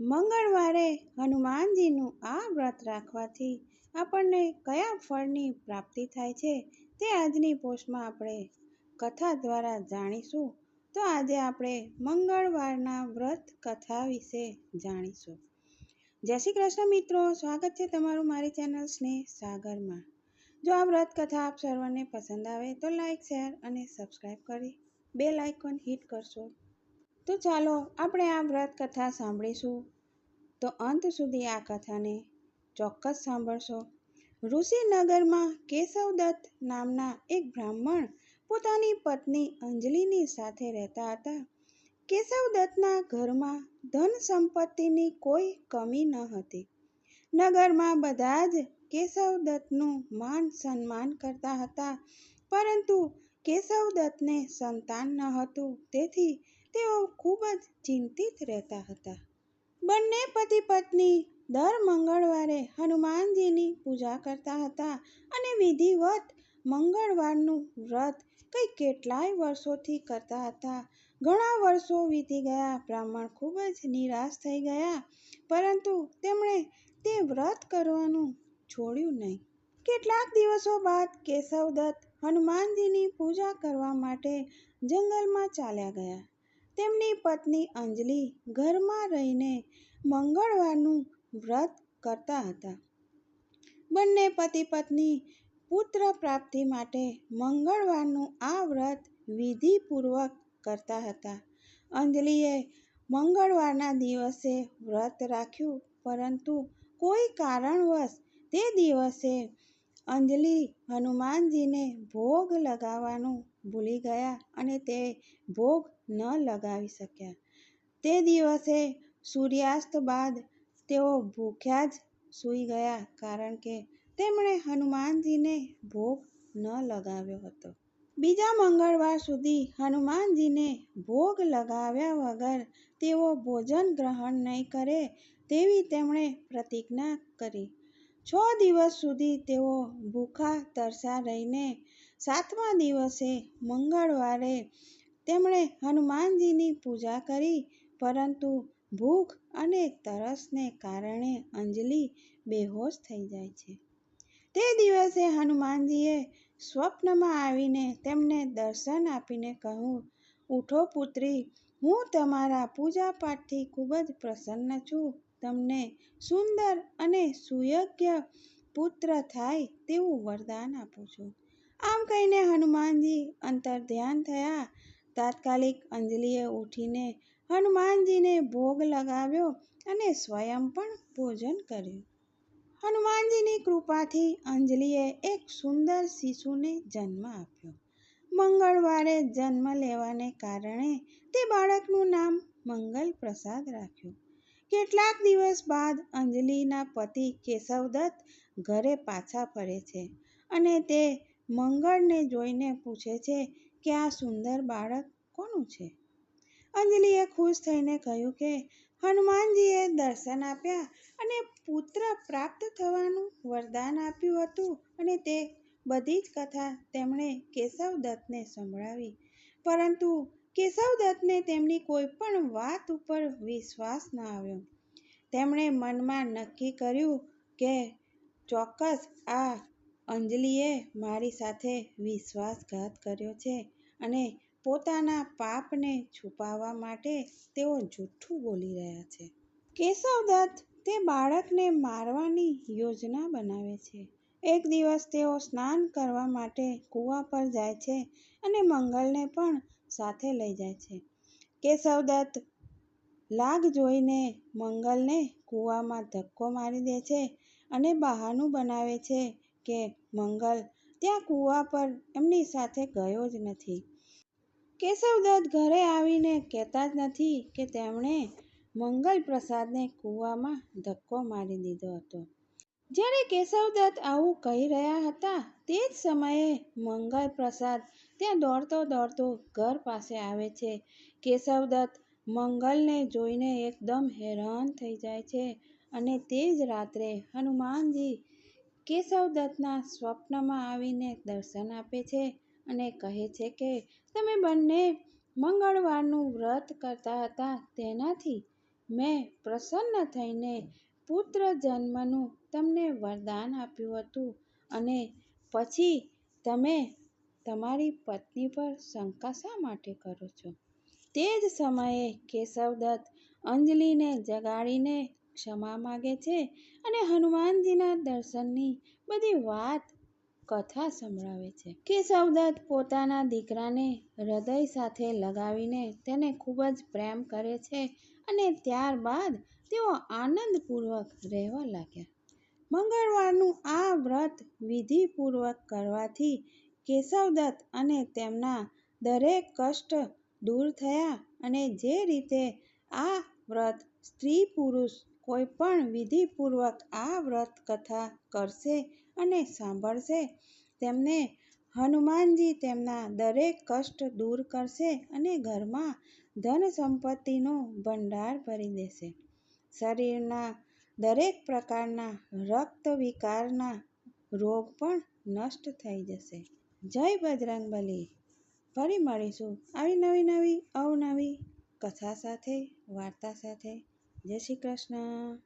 મંગળવારે હનુમાનજીનું આ વ્રત રાખવાથી આપણને કયા ફળની પ્રાપ્તિ થાય છે તે આજની પોસ્ટમાં આપણે કથા દ્વારા જાણીશું. તો આજે આપણે મંગળવારના વ્રત કથા વિશે જાણીશું. જય શ્રી કૃષ્ણ મિત્રો, સ્વાગત છે તમારું મારી ચેનલ સ્નેહ સાગરમાં. જો આ વ્રત કથા આપ સર્વને પસંદ આવે તો લાઈક, શેર અને સબસ્ક્રાઈબ કરી બે લાઇકોન હિટ કરશો. તો ચાલો આપણે આ વ્રત કથા સાંભળીશું. તો અંત સુધી આ કથાને ચોક્કસ સાંભળશો. ઋષિનગરમાં કેશવદત્ત નામના એક બ્રાહ્મણ પોતાની પત્ની અંજલિની સાથે રહેતા હતા. કેશવદત્તના ઘરમાં ધન સંપત્તિની કોઈ કમી ન હતી. નગરમાં બધા જ કેશવદત્તનું માન સન્માન કરતા હતા. પરંતુ કેશવદત્તને સંતાન ન હતું. તેથી તેઓ ખૂબ જ ચિંતિત રહેતા હતા. બંને પતિ પત્ની દર મંગળવારે હનુમાનજીની પૂજા કરતા હતા અને વિધિવત મંગળવારનું વ્રત કંઈ કેટલાય વર્ષોથી કરતા હતા. ઘણા વર્ષો વીતી ગયા, બ્રાહ્મણ ખૂબ જ નિરાશ થઈ ગયા, પરંતુ તેમણે તે વ્રત કરવાનું છોડ્યું નહીં. કેટલાક દિવસો બાદ કેશવદત્ત હનુમાનજીની પૂજા કરવા માટે જંગલમાં ચાલ્યા ગયા. તેમની પત્ની અંજલિ ઘરમાં રહીને મંગળવારનું વ્રત કરતા હતા. બંને પતિ પત્ની પુત્ર પ્રાપ્તિ માટે મંગળવારનું આ વ્રત વિધિપૂર્વક કરતા હતા. અંજલિએ મંગળવારના દિવસે વ્રત રાખ્યું, પરંતુ કોઈ કારણવશ તે દિવસે અંજલિ હનુમાનજીને ભોગ લગાવવાનું ભૂલી ગયા અને તે ભોગ ન લગાવી શક્યા. તે દિવસે સૂર્યાસ્ત બાદ તેઓ ભૂખ્યા જ સૂઈ ગયા કારણ કે તેમણે હનુમાનજીને ભોગ ન લગાવ્યો હતો. બીજા મંગળવાર સુધી હનુમાનજીને ભોગ લગાવ્યા વગર તેઓ ભોજન ગ્રહણ નહીં કરે તેવી તેમણે પ્રતિજ્ઞા કરી. છ દિવસ સુધી તેઓ ભૂખા તરસા રહીને સાતમા દિવસે મંગળવારે તેમણે હનુમાનજીની પૂજા કરી, પરંતુ ભૂખ અને તરસને કારણે અંજલિ બેહોશ થઈ જાય છે. તે દિવસે હનુમાનજીએ સ્વપ્નમાં આવીને તેમને દર્શન આપીને કહ્યું, ઉઠો પુત્રી, હું તમારા પૂજાપાઠથી ખૂબ જ પ્રસન્ન છું. તમને સુંદર અને સુયોગ્ય પુત્ર થાય તેવું વરદાન આપું છું. આમ કહીને હનુમાનજી અંતર ધ્યાન થયા. તાત્કાલિક અંજલિએ ઉઠીને હનુમાનજીને ભોગ લગાવ્યો અને સ્વયં પણ ભોજન કર્યું. હનુમાનજીની કૃપાથી અંજલિએ એક સુંદર શિશુને જન્મ આપ્યો. મંગળવારે જન્મ લેવાને કારણે તે બાળકનું નામ મંગલ પ્રસાદ રાખ્યું. કેટલાક દિવસ બાદ અંજલિના પતિ કેશવદત્ત ઘરે પાછા ફરે છે અને તે મંગળને જોઈને પૂછે છે કે આ સુંદર બાળક કોનું છે? અંજલિએ ખુશ થઈને કહ્યું કે, હનુમાનજીએ દર્શન આપ્યા અને પુત્ર પ્રાપ્ત થવાનું વરદાન આપ્યું હતું અને તે બધી જ કથા તેમણે કેશવદત્તને સંભળાવી. પરંતુ કેશવદત્તને તેમની કોઈ પણ વાત ઉપર વિશ્વાસ ન આવ્યો. તેમણે મનમાં નક્કી કર્યું કે ચોક્કસ આ અંજલિએ મારી સાથે વિશ્વાસઘાત કર્યો છે અને પોતાના પાપને છુપાવવા માટે તેઓ જૂઠું બોલી રહ્યા છે. કેશવદત્ત તે બાળકને મારવાની યોજના બનાવે છે. એક દિવસ તેઓ સ્નાન કરવા માટે કૂવા પર જાય છે અને મંગલને પણ સાથે લઈ જાય છે. કેશવદત્ત લાગ જોઈને મંગલને કૂવામાં ધક્કો મારી દે છે અને બહાનું બનાવે છે કે મંગલ, ત્યાં કૂવા પર એમની સાથે ગયો જ નથી. કેશવદત્ત ઘરે આવીને કહેતા જ નથી કે તેમણે મંગલ પ્રસાદને કૂવામાં ધક્કો મારી દીધો હતો. જ્યારે કેશવદત્ત આવું કહી રહ્યા હતા, તે જ સમયે મંગલ પ્રસાદ ત્યાં દોડતો દોડતો ઘર પાસે આવે છે. કેશવદત્ત મંગલને જોઈને એકદમ હેરાન થઈ જાય છે અને તે જ રાત્રે હનુમાનજી કેશવદત્તના સ્વપ્નમાં આવીને દર્શન આપે છે અને કહે છે કે, તમે બંને મંગળવારનું વ્રત કરતા હતા તેનાથી મેં પ્રસન્ન થઈને પુત્ર જન્મનું તમને વરદાન આપ્યું હતું અને પછી તમે તમારી પત્ની પર શંકા શા માટે કરો છો? તે જ સમયે કેશવદત્ત અંજલિને જગાડીને ક્ષમા માગે છે અને હનુમાનજીના દર્શનની બધી વાત કથા સંભળાવે છે. કેશવદત્ત પોતાના દીકરાને હૃદય સાથે લગાવીને તેને ખૂબ જ પ્રેમ કરે છે અને ત્યારબાદ તેઓ આનંદપૂર્વક રહેવા લાગ્યા. મંગળવારનું આ વ્રત વિધિપૂર્વક કરવાથી કેશવદત્ત અને તેમના દરેક કષ્ટ દૂર થયા અને જે રીતે આ વ્રત સ્ત્રી-પુરુષ કોઈ પણ વિધિપૂર્વક આ વ્રત કથા કરશે અને સાંભળશે તેમને હનુમાનજી તેમના દરેક કષ્ટ દૂર કરશે અને ઘરમાં ધન-સંપત્તિનો ભંડાર ભરી દેશે. શરીરના દરેક પ્રકારના રક્ત વિકારના રોગ પણ નષ્ટ થઈ જશે. જય બજરંગબલી. ફરી મળીશું આવી નવી નવી અવનવી કથા સાથે, વાર્તા સાથે. જય શ્રી કૃષ્ણ.